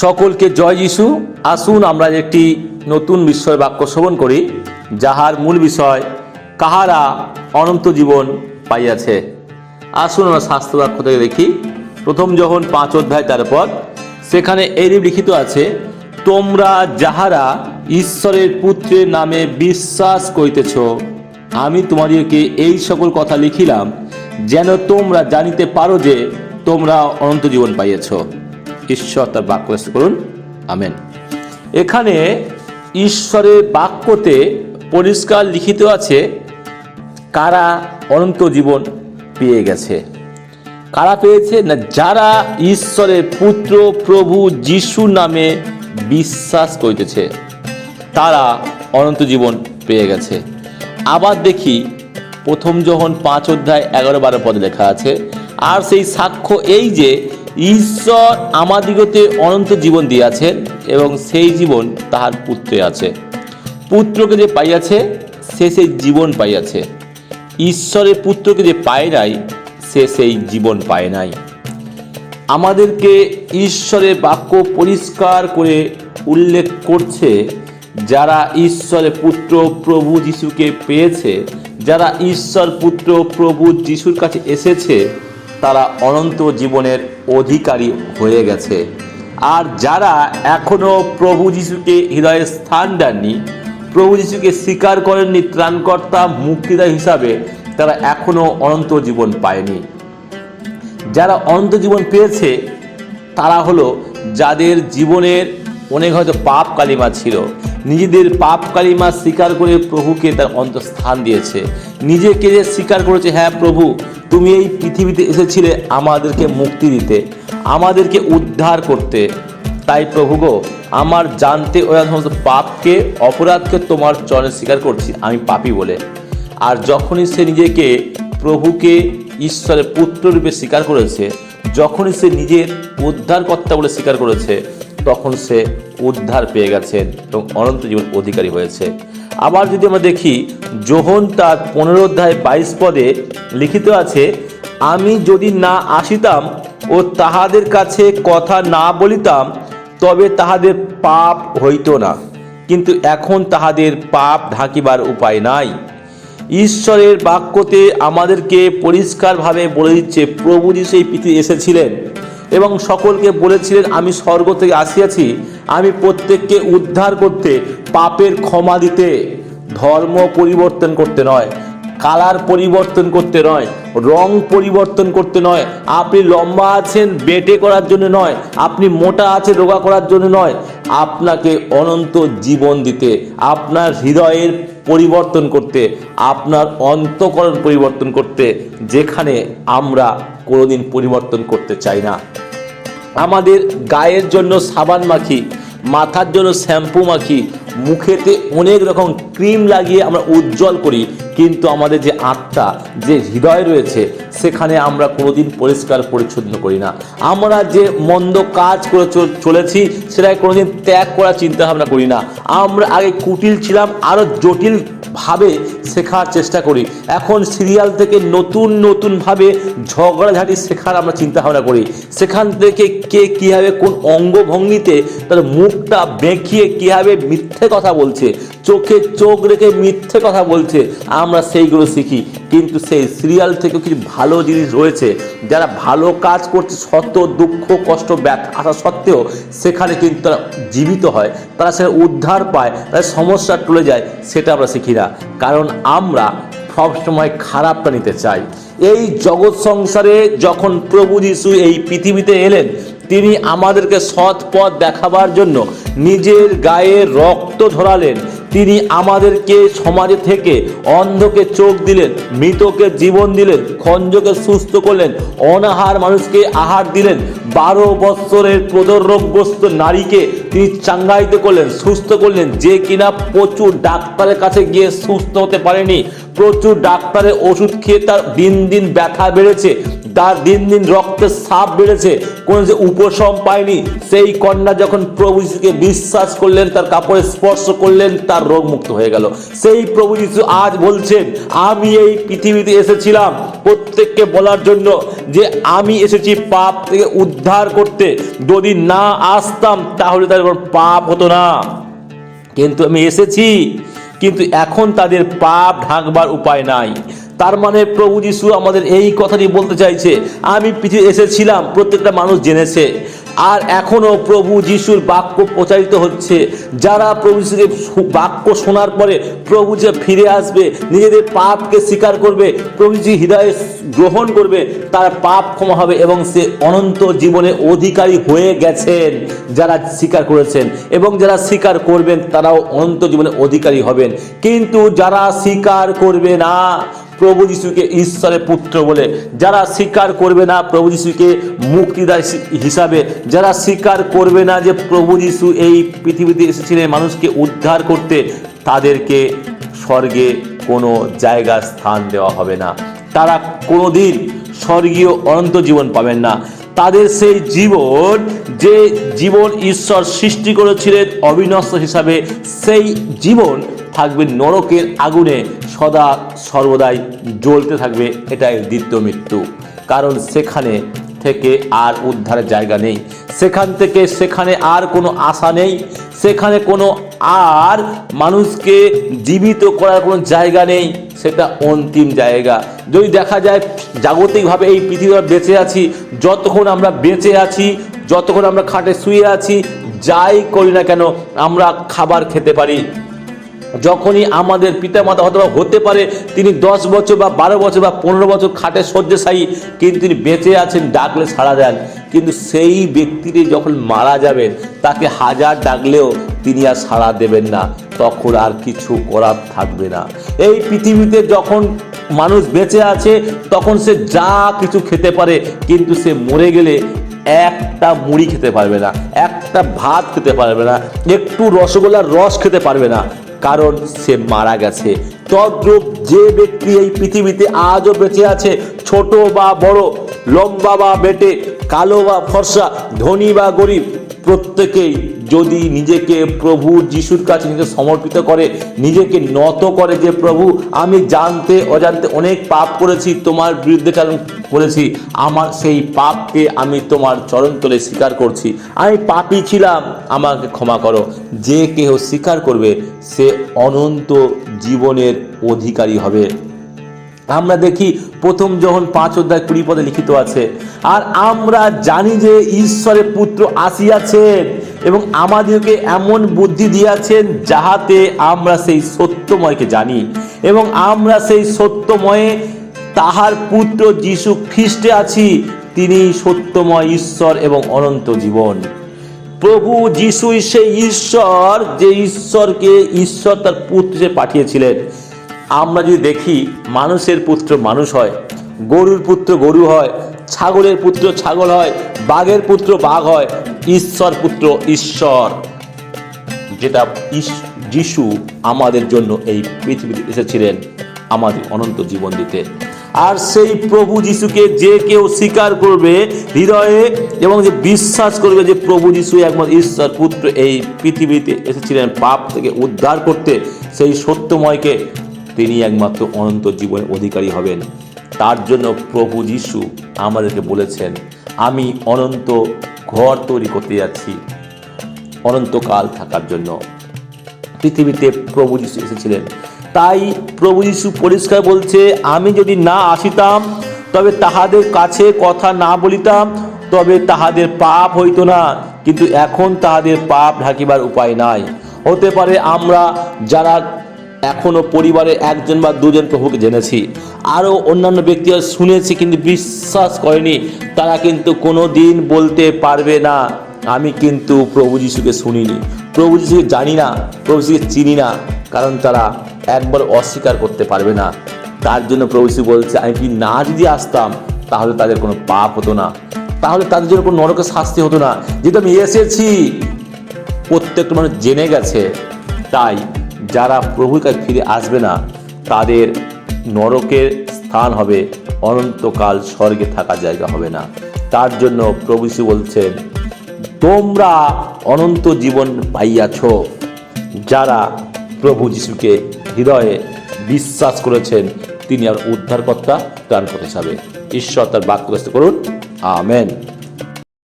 সকলকে জয় যিশু। আসুন আমরা একটি নতুন বিষয় বাক্য শ্রবণ করি, যাহার মূল বিষয়, কাহারা অনন্ত জীবন পাইয়াছে। আসুন আমরা শাস্ত্র বাক্য থেকে দেখি। প্রথম যখন পাঁচ অধ্যায়, তারপর সেখানে এই লিখিত আছে, তোমরা যাহারা ঈশ্বরের পুত্রের নামে বিশ্বাস করিতেছ, আমি তোমাদেরকে এই সকল কথা লিখিলাম, যেন তোমরা জানিতে পারো যে তোমরা অনন্ত জীবন পাইয়াছ। ঈশ্বর তার বাক্য করুন। আমেন। এখানে ঈশ্বরের বাক্যতে পরিষ্কার লিখিত আছে, কারা অনন্ত জীবন পেয়ে গেছে। কারা পেয়েছে? না, যারা ঈশ্বরের পুত্র প্রভু যিশু নামে বিশ্বাস করিতেছে, তারা অনন্ত জীবন পেয়ে গেছে। আবার দেখি, প্রথম যখন পাঁচ অধ্যায় এগারো বারো পদে লেখা আছে, আর সেই সাক্ষ্য এই যে ঈশ্বর আমাদিগতে অনন্ত জীবন দিয়াছেন এবং সেই জীবন তাহার পুত্রে আছে। পুত্রকে যে পাইয়াছে, সে সেই জীবন পাইয়াছে। ঈশ্বরের পুত্রকে যে পায় নাই, সে সেই জীবন পায় নাই। আমাদেরকে ঈশ্বরের বাক্য পরিষ্কার করে উল্লেখ করছে, যারা ঈশ্বরের পুত্র প্রভু যিশুকে পেয়েছে, যারা ঈশ্বর পুত্র প্রভু যিশুর কাছে এসেছে তারা অনন্ত জীবনের অধিকারী হয়ে গেছে। আর যারা এখনও প্রভু যিশুকে হৃদয়ে স্থান দেননি, প্রভু যিশুকে স্বীকার করেননি ত্রাণকর্তা মুক্তিদা হিসাবে, তারা এখনও অনন্ত জীবন পায়নি। যারা অনন্ত জীবন পেয়েছে, তারা হলো যাদের জীবনের অনেক হয়তো পাপ কালিমা ছিল। নিজেদের পাপ কালিমা স্বীকার করে প্রভুকে তার অন্তঃস্থান দিয়েছে। নিজেকে যে স্বীকার করেছে হ্যাঁ প্রভু, তুমি এই পৃথিবীতে এসেছিলে আমাদেরকে মুক্তি দিতে, আমাদেরকে উদ্ধার করতে। তাই প্রভু গো, আমার জানতে ওরা সমস্ত পাপকে, অপরাধকে তোমার চরণে স্বীকার করছি, আমি পাপি বলে। আর যখনই সে নিজেকে প্রভুকে ঈশ্বরের পুত্ররূপে স্বীকার করেছে, যখনই সে নিজের উদ্ধারকর্তা বলে স্বীকার করেছে তখন সে উদ্ধার পেয়ে গেছেন এবং অনন্ত জীবন অধিকারী হয়েছে। আবার যদি আমরা দেখি, যোহন তার পনেরো অধ্যায় বাইশ পদে লিখিত আছে, আমি যদি না আসিতাম ও তাহাদের কাছে কথা না বলিতাম, তবে তাহাদের পাপ হইতো না। কিন্তু এখন তাহাদের পাপ ঢাকিবার উপায় নাই। ঈশ্বরের বাক্যতে আমাদেরকে পরিষ্কারভাবে বলে দিচ্ছে, প্রভু যিশু এই পৃথিবী এসেছিলেন এবং সকলকে বলেছিলেন, আমি স্বর্গ থেকে আসিয়াছি। আমি প্রত্যেককে উদ্ধার করতে, পাপের ক্ষমা দিতে। ধর্ম পরিবর্তন করতে নয়, কালার পরিবর্তন করতে নয়, রং পরিবর্তন করতে নয়। আপনি লম্বা আছেন, বেটে করার জন্য নয়। আপনি মোটা আছেন, রোগা করার জন্য নয়। আপনাকে অনন্ত জীবন দিতে, আপনার হৃদয়ের পরিবর্তন করতে, আপনার অন্তকরণ পরিবর্তন করতে, যেখানে আমরা কোনোদিন পরিবর্তন করতে চাই না। আমাদের গায়ের জন্য সাবান মাখি, মাথার জন্য শ্যাম্পু মাখি, মুখেতে অনেক রকম ক্রিম লাগিয়ে আমরা উজ্জ্বল করি। কিন্তু আমাদের যে আত্মা, যে হৃদয় রয়েছে, সেখানে আমরা কোনোদিন পরিষ্কার, পরিচ্ছন্ন করি না। আমরা যে মন্দ কাজ করে চল- চলেছি, সেটাকে কোনোদিন ত্যাগ করার চিন্তা ভাবনা করি না। আমরা আগে কুটিল ছিলাম আরও জটিল ভাবে শেখার চেষ্টা করি। এখন সিরিয়াল থেকে নতুন নতুনভাবে ঝগড়াঝাটি শেখার আমরা চিন্তা ভাবনা করি। সেখান থেকে কে কীভাবে কোন অঙ্গভঙ্গিতে তার মুখটা বেঁকিয়ে কীভাবে মিথ্যে কথা বলছে, চোখে চোখ রেখে মিথ্যে কথা বলছে, আমরা সেইগুলো শিখি। কিন্তু সেই সিরিয়াল থেকে কিছু ভালো জিনিস রয়েছে। যারা ভালো কাজ করছে, সত্য, দুঃখ, কষ্ট, ব্যথা আসা সত্ত্বেও সেখানে কিন্তু তারা জীবিত হয়। তারা সেটা উদ্ধার পায়, তাদের সমস্যা টলে যায়, সেটা আমরা শিখি না। কারণ আমরা সবসময় খারাপটা নিতে চাই। এই জগৎ সংসারে যখন প্রভু যিশু এই পৃথিবীতে এলেন, তিনি আমাদেরকে সৎ পথ দেখাবার জন্য নিজের গায়ে রক্ত ধরালেন। তিনি আমাদেরকে সমাজে থেকে অন্ধকে চোখ দিলেন, মৃতকে জীবন দিলেন, খঞ্জকে সুস্থ করলেন, অনাহার মানুষকে আহার দিলেন, বারো বৎসরের প্রদরোগগ্রস্ত নারীকে তিনি চাঙ্গাইতে করলেন, সুস্থ করলেন, যে কিনা প্রচুর ডাক্তারের কাছে গিয়ে সুস্থ হতে পারেনি, প্রচুর ডাক্তারের ওষুধ খেয়ে তার দিন দিন ব্যথা বেড়েছে, তার দিন দিন রক্তের সাপ বেড়েছে কোন যে উপশম পায়নি, সেই কন্যা যখন প্রভু যিশুকে বিশ্বাস করলেন, তার কাপড়ে স্পর্শ করলেন, তার রোগ মুক্ত হয়ে গেল। সেই প্রভু যিশু আজ বলছেন, আমি এই পৃথিবীতে এসেছিলাম প্রত্যেককে বলার জন্য যে আমি এসেছি পাপ থেকে উদ্ধার করতে। যদি না আসতাম, তাহলে কোনো পাপ হতো না। কিন্তু আমি এসেছি, কিন্তু এখন তাদের পাপ ঢাকবার উপায় নাই। তার মানে প্রভু যিশু আমাদের এই কথাটি বলতে চাইছে, আমি পৃথিবী এসেছিলাম, প্রত্যেকটা মানুষ জেনেছে। আর এখনও প্রভু যিশুর বাক্য প্রচারিত হচ্ছে। যারা প্রভু যিশুকে বাক্য শোনার পরে প্রভু যে ফিরে আসবে, নিজেদের পাপকে স্বীকার করবে, প্রভু যিশু হৃদয়ে গ্রহণ করবে, তার পাপ ক্ষমা হবে এবং সে অনন্ত জীবনে অধিকারী হয়ে গেছেন, যারা স্বীকার করেছেন। এবং যারা স্বীকার করবেন, তারাও অনন্ত জীবনে অধিকারী হবেন। কিন্তু যারা স্বীকার করবে না প্রভু যিশুকে ঈশ্বরের পুত্র বলে। যারা স্বীকার করবে না প্রভু যিশুকে মুক্তিদায় হিসাবে, যারা স্বীকার করবে না যে প্রভু যিশু এই পৃথিবীতে এসেছিলেন মানুষকে উদ্ধার করতে, তাদেরকে স্বর্গে কোনো জায়গা স্থান দেওয়া হবে না। তারা কোনোদিন স্বর্গীয় অনন্ত জীবন পাবেন না। তাদের সেই জীবন যে জীবন ঈশ্বর সৃষ্টি করেছিলেন অবিনষ্ট হিসাবে, সেই জীবন থাকবে নরকের আগুনে, সদা সর্বদাই জ্বলতে থাকবে এটাই দ্বিতীয় মৃত্যু। কারণ সেখানে থেকে আর উদ্ধারের জায়গা নেই। সেখান থেকে সেখানে আর কোনো আশা নেই। সেখানে কোনো আর মানুষকে জীবিত করার কোনো জায়গা নেই। সেটা অন্তিম জায়গা। যদি দেখা যায় জাগতিকভাবে এই পৃথিবীতে বেঁচে আছি, যতক্ষণ আমরা বেঁচে আছি, যতক্ষণ আমরা খাটে শুয়ে আছি, যাই করি না কেন, আমরা খাবার খেতে পারি। যখনই আমাদের পিতামাতা অথবা হতে পারে, তিনি দশ বছর বা বারো বছর বা পনেরো বছর খাটে শয্যাশায়ী, কিন্তু তিনি বেঁচে আছেন, ডাকলে সাড়া দেন। কিন্তু সেই ব্যক্তিটি যখন মারা যাবেন তাকে হাজার ডাকলেও তিনি আর সাড়া দেবেন না। তখন আর কিছু করার থাকবে না। এই পৃথিবীতে যখন মানুষ বেঁচে আছে, তখন সে যা কিছু খেতে পারে, কিন্তু সে মরে গেলে একটা মুড়ি খেতে পারবে না, একটা ভাত খেতে পারবে না, একটু রসগোল্লার রস খেতে পারবে না। কারণ সে মারা গেছে। তদ্রূপ যে ব্যক্তি এই পৃথিবীতে আজও বেঁচে আছে, ছোট বা বড়, লম্বা বা বেটে, কালো বা ফর্সা, ধনী বা গরিব প্রত্যেকেই যদি নিজেকে প্রভু যিশুর কাছে নিজে সমর্পিত করে, নিজেকে নত করে যে প্রভু, আমি জানতে অজান্তে অনেক পাপ করেছি, তোমার বিরুদ্ধে কারণ করেছি, আমার সেই পাপকে আমি তোমার চরণ তলে স্বীকার করছি। আমি পাপী ছিলাম, আমাকে ক্ষমা করো। যে কেহ স্বীকার করবে, সে অনন্ত জীবনের অধিকারী হবে। আমরা দেখি প্রথম যখন পাঁচ অধ্যায় কুড়ি পদে লিখিত আছে, আর আমরা জানি যে ঈশ্বরের পুত্র আসিয়াছেন এবং আমাদেরকে এমন বুদ্ধি দিয়াছেন যাহাতে আমরা সেই সত্যময়কে জানি এবং আমরা সেই সত্যময়ে তাহার পুত্র যিশু খ্রিস্টে আছি, তিনি সত্যময় ঈশ্বর এবং অনন্ত জীবন। প্রভু যিশুই সেই ঈশ্বর যে ঈশ্বরকে ঈশ্বর তার পুত্র পাঠিয়েছিলেন। আমরা যদি দেখি মানুষের পুত্র মানুষ হয়, গরুর পুত্র গরু হয়, ছাগলের পুত্র ছাগল হয়, বাঘের পুত্র বাঘ হয়, ঈশ্বর পুত্র ঈশ্বর, যেটা যিশু আমাদের জন্য এই পৃথিবীতে এসেছিলেন, আমাদের অনন্ত জীবন দিতে। আর সেই প্রভু যিশুকে যে কেউ স্বীকার করবে হৃদয়ে এবং যে বিশ্বাস করবে যে প্রভু যিশু একমাত্র ঈশ্বর পুত্র এই পৃথিবীতে এসেছিলেন পাপ থেকে উদ্ধার করতে, সেই সত্যময়কে তিনি একমাত্র অনন্ত জীবনের অধিকারী হবেন। তার জন্য প্রভু যিশু আমাদেরকে বলেছেন, আমি অনন্ত ঘর তৈরি করতে যাচ্ছি, অনন্তকাল থাকার জন্য। পৃথিবীতে প্রভু যিশু এসেছিলেন। তাই প্রভু যিশু পরিষ্কার বলছে, আমি যদি না আসিতাম, তবে তাহাদের কাছে কথা না বলিতাম, তবে তাহাদের পাপ হইত না। কিন্তু এখন তাহাদের পাপ ঢাকিবার উপায় নাই। হতে পারে আমরা যারা এখনও পরিবারে একজন বা দুজন প্রভুকে জেনেছি। আরও অন্যান্য ব্যক্তিরা শুনেছি কিন্তু বিশ্বাস করেনি। তারা কিন্তু কোনো দিন বলতে পারবে না। আমি কিন্তু প্রভু যিশুকে শুনিনি। প্রভু যিশুকে জানি না, প্রভু যিশুকে চিনি না, কারণ তারা একবার অস্বীকার করতে পারবে না। তার জন্য প্রভু যিশু বলছে, আমি কি না যদি আসতাম, তাহলে তাদের কোনো পাপ হতো না। তাহলে তাদের জন্য কোনো নরকের শাস্তি হতো না। যেহেতু আমি এসেছি, প্রত্যেকটা মানুষ জেনে গেছে, তাই যারা প্রভুর কাছে ফিরে আসবে না, তাদের নরকের স্থান হবে, অনন্তকাল স্বর্গে থাকা জায়গা হবে না। তার জন্য প্রভু যীশু বলছেন, তোমরা অনন্ত জীবন পাইয়াছ, যারা প্রভু যিশুকে হৃদয়ে বিশ্বাস করেছেন, তিনি আর উদ্ধারকর্তা ত্রাণ হিসাবে ঈশ্বর তার বাক্যগ্রস্ত করুন। আমেন।